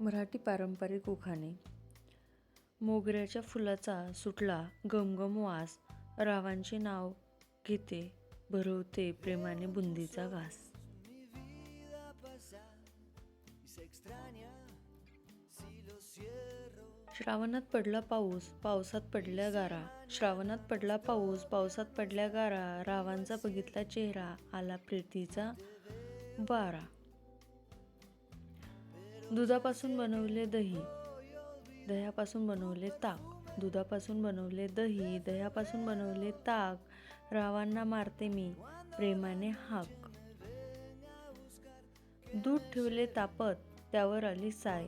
मराठी पारंपरिक उखाणे. मोगऱ्याच्या फुलाचा सुटला गमगम वास. रावांचे नाव घेते भरवते प्रेमाने बुंदीचा घास. श्रावणात पडला पाऊस पावसात पडल्या गारा. श्रावणात पडला पाऊस पावसात पडल्या गारा. रावांचा बघितला चेहरा आला प्रीतीचा बारा. दुधापासून बनवले दही. दह्यापासून बनवले ताक. दुधापासून बनवले दही. दह्यापासून बनवले ताक. रावांना मारते मी. प्रेमाने हाक. दूध ठेवले तापत त्यावर आली साय.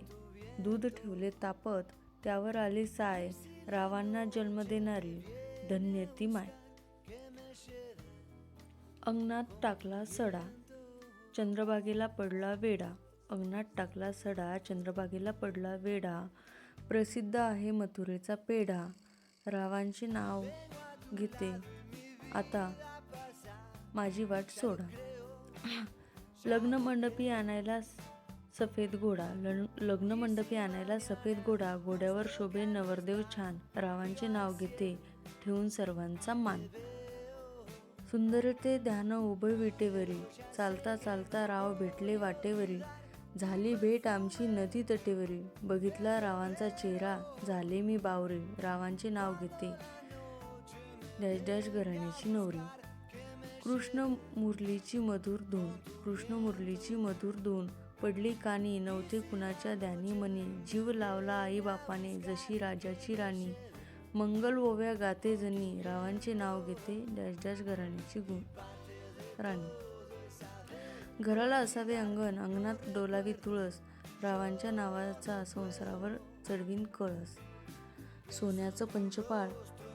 दूध ठेवले तापत त्यावर आली साय. रावांना जन्म देणारी धन्य ती माय. अंगणात टाकला सडा. चंद्रबागेला पडला वेडा अंगणात टाकला सडा चंद्रबागेला पडला वेडा प्रसिद्ध आहे मथुरेचा पेढा. रावांचे नाव घेते. आता माझी वाट सोडा. लग्न मंडपी आणायला स- सफेद घोडा. लग्न मंडपी आणायला सफेद घोडा. घोड्यावर शोभे नवरदेव छान. रावांचे नाव घेते. ठेवून सर्वांचा मान. सुंदरते ध्यान उभे विटेवरी. चालता चालता राव भेटले वाटेवरी. झाली भेट आमची नदी तटेवरी. बघितला रावांचा चेहरा. झाले मी बावरे. रावांचे नाव घेते. डॅश डॅश घराण्याची नवरी. कृष्ण मुरलीची मधुर धून. कृष्ण मुरलीची मधुर धून. पडली कानी नव्हते कुणाच्या ध्यानी मनी. जीव लावला आई बापाने जशी राजाची राणी. मंगल ओव्या गाते जनी. रावांचे नाव घेते डॅश डॅश घराण्याची गुण राणी. घराला असावे अंगण अंगणात डोलावी तुळस रावांच्या नावाचा संसारावर चढवीन कळस. सोन्याचं पंचपाळ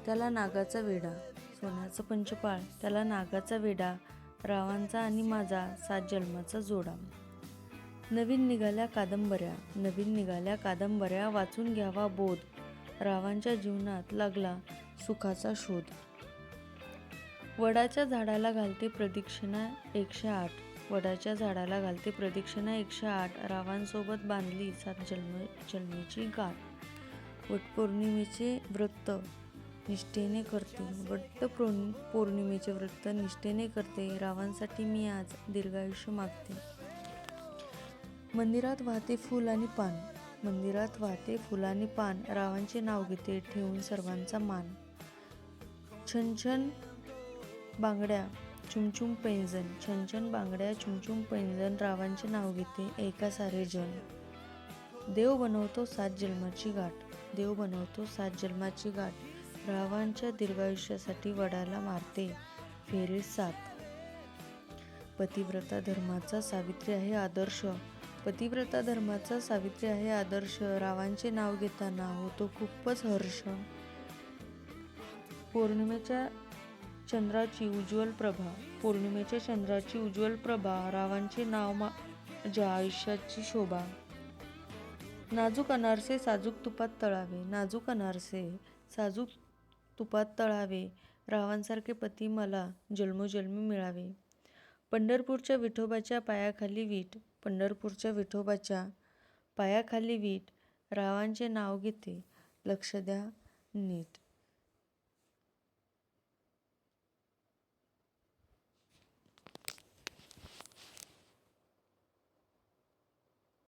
त्याला नागाचा वेडा सोन्याचं पंचपाळ त्याला नागाचा वेडा रावांचा आणि माझा सात जन्माचा जोडा. नवीन निघाल्या कादंबऱ्या नवीन निघाल्या कादंबऱ्या वाचून घ्यावा बोध. रावांच्या जीवनात लागला सुखाचा शोध. वडाच्या झाडाला घालते प्रदक्षिणा एकशे आठ. वडाच्या झाडाला घालते. प्रदक्षिणा एकशे आठ रावांसोबत बांधली सात जन्म जन्मेची गाठ वटपौर्णिमेचे व्रत निष्ठेने करते. वट पौर्णिमेचे व्रत निष्ठेने करते. रावांसाठी मी आज दीर्घायुष्य मागते. मंदिरात वाहते फुल आणि पान. मंदिरात वाहते फुल आणि पान. रावांचे नाव घेते ठेवून सर्वांचा मान. छन छन बांगड्या. चुमचुम पैंजण छनछन बांगड्या चुमचुम पैंजण रावांचे नाव घेते एका सारे जण. देव बनवतो सात जन्माची गाठ देव बनवतो सात जन्माची गाठ. रावांच्या दीर्घायुष्यासाठी वडाला मारते फेरे सात. पतिव्रता धर्माचा सावित्री आहे आदर्श. पतिव्रता धर्माचा सावित्री आहे आदर्श. रावांचे नाव घेताना होतो खूपच हर्ष. पौर्णिमेच्या चंद्राची उज्ज्वल प्रभा. पौर्णिमेच्या चंद्राची उज्ज्वल प्रभा. रावांचे नाव माझ्या आयुष्याची शोभा. नाजूक अनारसे साजूक तुपात तळावे. नाजूक अनारसे साजूक तुपात तळावे. रावांसारखे पती मला जन्मोजन्मी मिळावे. पंढरपूरच्या विठोबाच्या पायाखाली वीट. पंढरपूरच्या विठोबाच्या पायाखाली वीट. रावांचे नाव घेते. लक्ष द्या नीट.